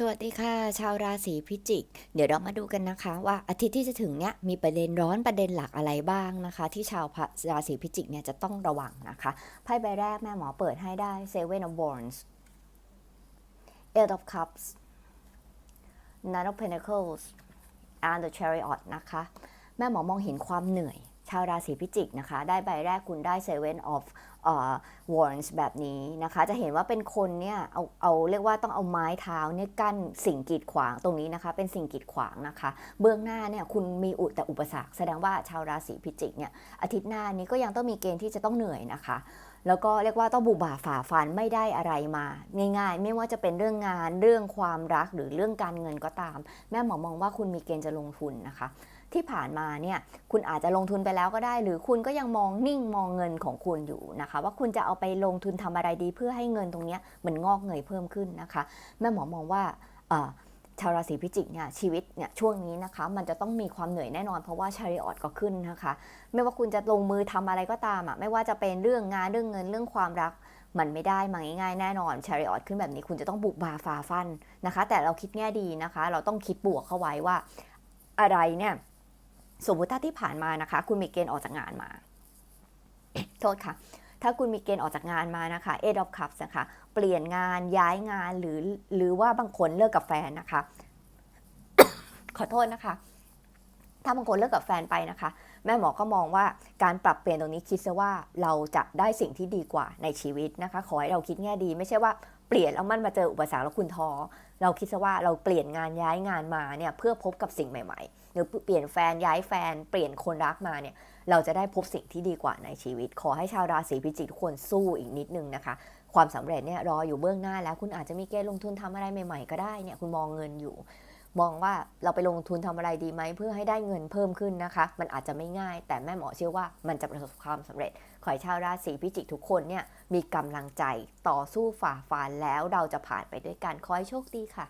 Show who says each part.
Speaker 1: สวัสดีค่ะ ชาวราศีพิจิก เดี๋ยวเรามาดูกันนะคะ ว่าอาทิตย์ที่จะถึงเนี้ยมีประเด็นร้อนประเด็นหลักอะไรบ้างนะคะ ที่ชาวราศีพิจิกเนี่ยจะต้องระวังนะคะไพ่ใบแรกแม่หมอเปิดให้ได้ Seven of Wands Eight of Cups Nine of Pentacles and the Chariot นะคะ แม่หมอมองเห็นความเหนื่อย ชาวราศีพิจิกนะคะ ได้ใบแรกคุณได้ Seven of เอ่อ Wands แบบนี้นะคะ จะเห็นว่าเป็นคนเนี่ยเอาเอาเรียกว่าต้องเอาไม้เท้าเนี่ยกั้นสิ่งกีดขวางตรงนี้นะคะ เป็นสิ่งกีดขวางนะคะ เบื้องหน้าเนี่ยคุณมีอุแต่อุปสรรค แสดงว่าชาวราศีพิจิกเนี่ยอาทิตย์หน้านี้ก็ยังต้องมีเกณฑ์ที่จะต้องเหนื่อยนะคะแล้วก็เรียกว่าต้องบุบ่าฝ่าฟันไม่ได้อะไรมา ง่ายๆ ไม่ว่าจะเป็นเรื่องงานเรื่องความรักหรือเรื่องการเงินก็ตาม แม่หมอมองว่าคุณมีเกณฑ์จะลงทุนนะคะ ที่ผ่านมาเนี่ยคุณอาจจะลงทุนไปแล้วก็ได้ หรือคุณก็ยังมองนิ่งมองเงินของคุณอยู่นะคะ ว่าคุณจะเอาไปลงทุนทำอะไรดี เพื่อให้เงินตรงนี้มันงอกเงยเพิ่มขึ้นนะคะแม่หมอมองว่าชาวราศีพิจิกเนี่ยชีวิตเนี่ยช่วงนี้นะคะ มันจะต้องมีความเหนื่อยแน่นอนเพราะว่าชาริออตก็ขึ้นนะคะ ไม่ว่าคุณจะลงมือทำอะไรก็ตามอะไม่ว่าจะเป็นเรื่องงานเรื่องเงินเรื่องความรักมันไม่ได้มาง่ายๆแน่นอนชาริออตขึ้นแบบนี้คุณจะต้องบุกบาฝ่าฟันนะคะ แต่เราคิดแง่ดีนะคะ เราต้องคิดบวกเข้าไว้ว่าอะไรเนี่ย สมมติถ้าที่ผ่านมานะคะ คุณมีเกณฑ์ออกจากงานมา โทษค่ะ ถ้าคุณมีเกณฑ์ออกจากงานมานะคะเอ d of Cups นะคะ เปลี่ยนงานย้ายงานหรือหรือว่าบางคนเลิกกับแฟนนะคะ ขอโทษนะคะ ถ้าบางคนเลิกกับแฟนไปนะคะ แม่หมอก็มองว่าการปรับเปลี่ยนตรงนี้คิดซะว่าเราจะได้สิ่งที่ดีกว่าในชีวิตนะคะ ขอให้เราคิดแง่ดี ไม่ใช่ว่าเปลี่ยนแล้วมันมาเจออุปสรรคแล้วคุณท้อเราคิดซะว่าเราเปลี่ยนงานย้ายงานมาเนี่ยเพื่อพบกับสิ่งใหม่ๆ หรือเปลี่ยนแฟนย้ายแฟน เปลี่ยนคนรักมาเนี่ยเราจะได้พบสิ่งที่ดีกว่าในชีวิต ขอให้ชาวราศีพิจิกทุกคนสู้อีกนิดนึงนะคะ ความสำเร็จเนี่ยรออยู่เบื้องหน้าแล้วคุณอาจจะมีเกณฑ์ลงทุนทำอะไรใหม่ๆ ก็ได้เนี่ยคุณมองเงินอยู่ มองว่าเราไปลงทุนทำอะไรดีไหมเพื่อให้ได้เงินเพิ่มขึ้นนะคะ มันอาจจะไม่ง่าย แต่แม่หมอเชื่อว่ามันจะประสบความสำเร็จ ขอให้ชาวราศีพิจิกทุกคนเนี่ยมีกำลังใจต่อสู้ฝ่าฟันแล้วเราจะผ่านไปด้วยกันขอให้โชคดีค่ะ